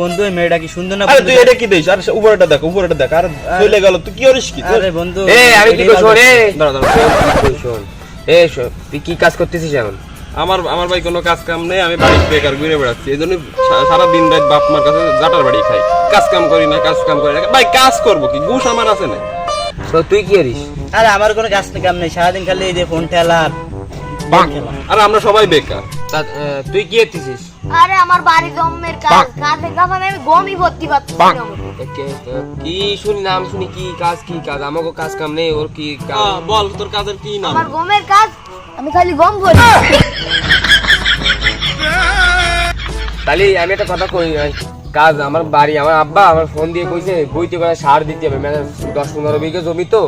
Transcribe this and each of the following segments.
বন্ধু এই মেয়েটা কি সুন্দর না আরে তুই এটা কি আর উপরেটা দেখ উপরেটা দেখ। আর চলে গেল তুই কি করিস কি? আরে বন্ধু এ আমি কি রে দাঁড়া দাঁড়া শোন এ শোন তুই কি কাজ করতেছিস এখন? আমার আমার ভাই কোনো কাজ কাম নেই আমি বাড়ি বেকার ঘুরে বেড়াচ্ছি। এই জন্য সারা দিন রাত বাপ মার কাছে জাটার বাড়ি খাই। কাজ কাম করি না কাজ কাম করি না। ভাই কাজ করব কি? ঘুষ আমার আছে না। তো তুই কি করিস? আরে আমার কোনো কাজ কাম নেই সারাদিন খালি এই যে ফোন ঠেলা বাং আর আমরা সবাই বেকার। তুই কি করতেছিস? আরে আমার বাড়ি জমের কাজ কাজে কাজ আমি গমই ভর্তি পাচ্ছি না কে- শুনি নাম শুনি কি কাজ কি কাজ? আমাকে কাজ কাম নেই ওর কি বল তোর কাজের কি নাম? আমার গমের কাজ আমি খালি গম করি তাহলে আমি একটা কথা কই কাজ আমার বাড়ি আমার আব্বা আমার ফোন দিয়ে কইছে বইতে করে সার দিতে হবে। মানে দশ পনেরো বিঘে জমি তো।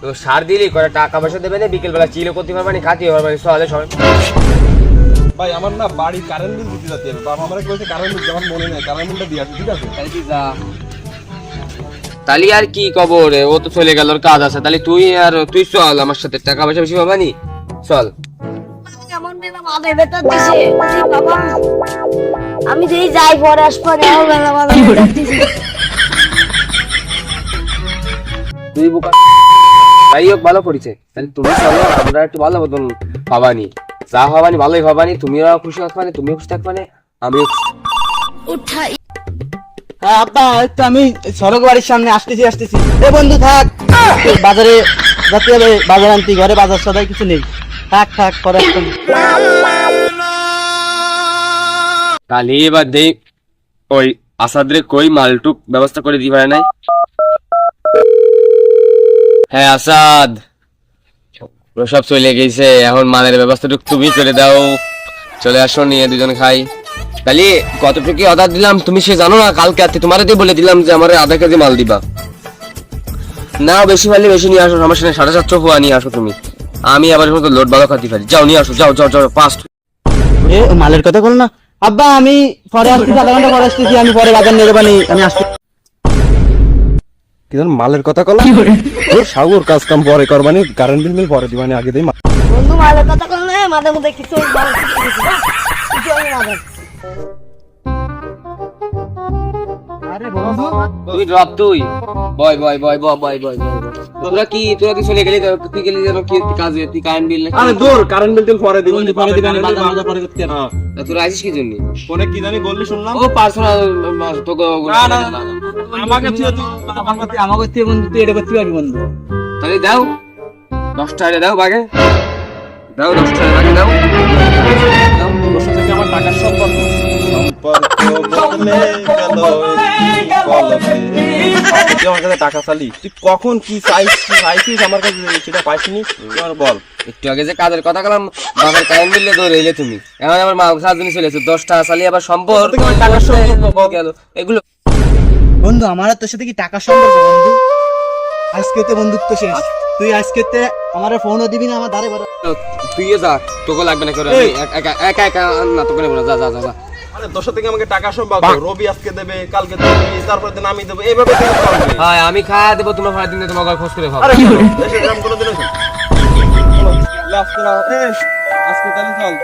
তো সার দিলি করে টাকা পয়সা দেবে না বিকেল বেলা চিলো করতে পারবানি খাতে পারবানি সকালে সবাই ভাই আমার না বাড়ি কারেন্ট বিল দিতে যাচ্ছে। বাবা আমার কইছে কারেন্ট বিল? আমার মনে নেই কারেন্ট বিলটা দিয়ে ঠিক আছে? তাহলে যা। তাহলে আর কি খবর ও তো চলে গেল ওর কাজ আছে। তাহলে তুই আর তুই চল আমার সাথে। টাকা পয়সা বেশি পাবানি চল। কেমন বেলা দিছে বাবা আমি যেই যাই পরে আসব বেলা তুই বোকা। হোক ভালো করেছে। তাহলে তুমি চলো আমরা একটু ভালো মতন পাবানি যা হবানি ভালোই হবানি তুমিও খুশি থাকবানি তুমিও খুশি থাকবানি আমিও খুশি। উঠাই হ্যাঁ আব্বা তো আমি সড়ক বাড়ির সামনে আসতেছি আসতেছি। এ বন্ধু থাক। বাজারে যাতে হবে বাজার আনতে ঘরে বাজার সদাই কিছু নেই। থাক থাক পরে। তাহলে এবার দেই ওই আসাদরে কই মালটুক ব্যবস্থা করে দিই পারে নাই? হ্যাঁ আসাদ। ওরা সব চলে গেছে, এখন মালের ব্যবস্থাটুক তুমি করে দাও। চলে আসো, নিয়ে দুজন খাই। তাহলে কতটুকু অর্ডার দিলাম তুমি সে জানো না, কালকে রাতে তোমার বলে দিলাম যে আমার আধা কেজি মাল দিবা। না বেশি পারলে বেশি নিয়ে আসো, আমার নেই সাড়ে সাতশো পোয়া নিয়ে আসো তুমি। আমি আবার মতো লোড ভালো খাতে পারি। যাও, নিয়ে আসো, যাও যাও যাও ফাস্ট মালের কথা বল না। আব্বা, আমি পরে আসতেছি আধা ঘণ্টা পরে আসতেছি, আমি পরে বাজার যাবানি আমি আসতে কি জান মালের কথা কলা তোর সাগর কাজ কাম পরে করবানি কারেন্ট বিল মিল পরে দিবানি আগে দেই বন্ধু মালের কথা করলে মাঝে মধ্যে কিছু তুই ড্রপ তুই। বয় বয় বয় বয় বয় বয় বয় তোরা কি তোরা কি চলে গেলি? তো- তুই গেলি? যেন কি কাজে? তুই কারেন্ট বিল আরে দূর কারেন্ট বিল টিল পরে দিবানি পরে দিবেন বাজার বাজার পরে করতে। হ্যাঁ। তোরা আসিস কি জন্য? ফোনে কি জানি বললি শুনলাম। ও পার্সোনাল তোকে না, না, আমাকে তুই তো আমার কাছে আমার কাছে বন্ধু তুই এটা করতে পারবি বন্ধু। তাহলে দাও। দশটা টাকা দাও বাগে। দাও দশটা টাকা বাগে দাও। দাও। তোর সাথে কি আমার টাকার সম্পর্ক সম্পর্ক বদলে গেল তুই আমার কাছে টাকা চালি তুই কখন কি চাইছিস চাইছিস আমার কাছে সেটা পাইছিনি আমার বল একটু আগে যে কাজের কথা গেলাম বাবার কারেন্ট বিল ধরে এলে তুমি। এখন আমার মা সাত দিন চলে এসে দশটা চালিয়ে আবার সম্পর্ক। তোর থেকে টাকার সম্পর্ক বল। গেল। এগুলো বন্ধু আমার তোর সাথে কি টাকা সম্পর্ক বন্ধু? আজকে তো বন্ধুত্ব শেষ। তুই আজকে আমার ফোনও দিবি না আমার ধারে তুই যা তোকে লাগবে না করে। একা একা না তোকে নেব না। যা যা যা। আরে তোর থেকে আমাকে টাকা সম্ভব রবি আজকে দেবে কালকে দেবে তারপরে দিন আমি দেবো এইভাবে হ্যাঁ আমি খাওয়া দেবো তোমার ভাড়া দিন তোমার খোঁজ করে খাব। আরে দেশে এরকম কোনোদিন আছে? আজকে আজকে তাহলে চল।